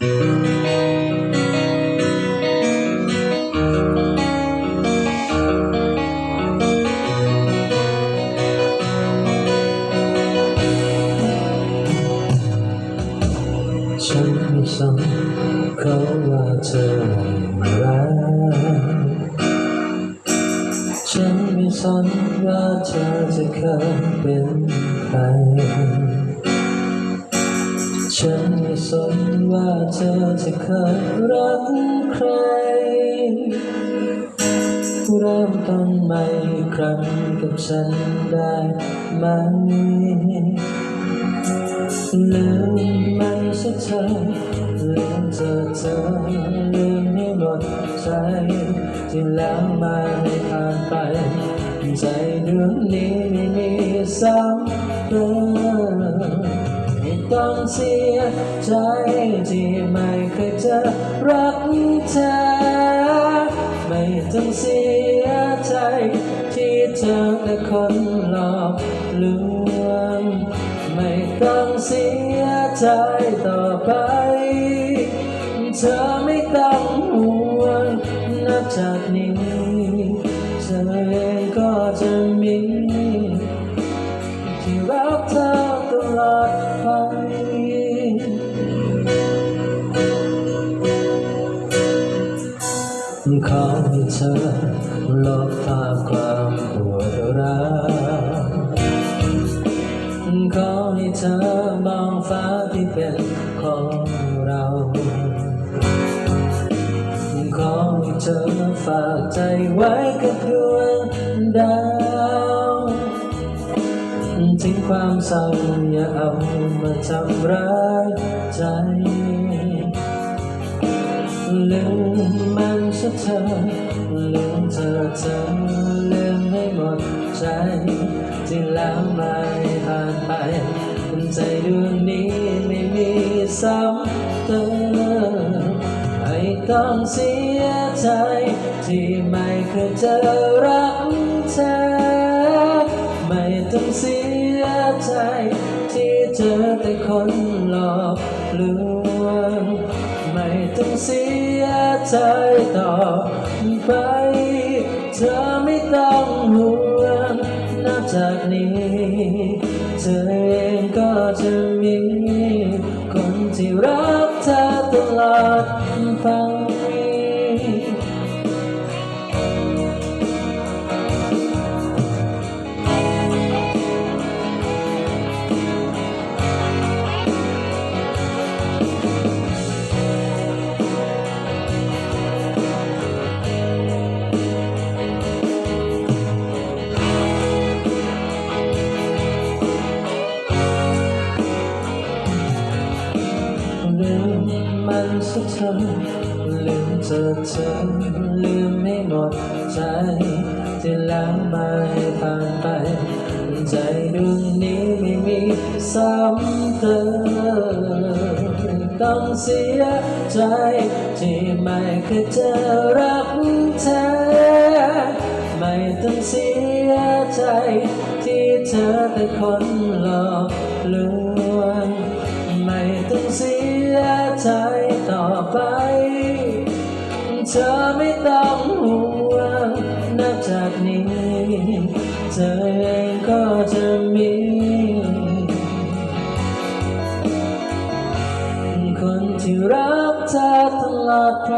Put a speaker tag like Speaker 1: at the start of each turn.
Speaker 1: ฉันไม่สนเขาว่าเธอไม่รักฉันไม่สนว่าเธอจะเคยเป็นใคร ฉันไม่สนว่าเธอจะเคยรักใคร เริ่มต้นใหม่ครั้งกับฉันได้ไหมลืมไม่ใช่เธอลืมเธอเธอลืมให้หมดใจที่แล้วมาให้ผ่านไป ใจดวงนี้ไม่มีซ้ำเติมไม่ ต้องเสียใจที่ไม่เคยเจอรักเธอ ไม่ต้องเสียใจที่เธอเป็นคนหลอกลวง ไม่ต้องเสียใจต่อไป เธอไม่ต้องห่วงนับจากนี้ ความปวดร้าวขอให้เธอมองฟ้าที่เป็นของเราขอให้เธอฝากใจไว้กับดวงดาวทิ้งความเศร้าอย่าเอามาทำร้ายใจ ลืมมันซะเธอลืมเธอเธอลืมให้หมดใจ ที่แล้วไม่ผ่านไปใจดวงนี้ไม่มีซ้ำเติมไม่ต้องเสียใจ ที่ไม่เคยเจอรักเธอไม่ต้องเสียใจ ที่เจอแต่คนหลอกลวง ใจต่อไปเธอไม่ต้องห่วงนับจากนี้ เธอเองก็จะมี คนที่รักเธอตลอด มันสักเธอลืมเธอเธอลืมไม่หมดใจที่แล้วไม่ผ่านไป ใจดวงนี้ไม่มีซ้ำเติมต้องเสียใจที่ไม่เคยเจอรักเธอไม่ต้องเสียใจที่เธอเป็นคนหลอกลวงไม่ต้องเสีย ไป เธอไม่ต้องห่วงนับจากนี้ เธอเองก็จะมี คนที่รักเธอตลอดไป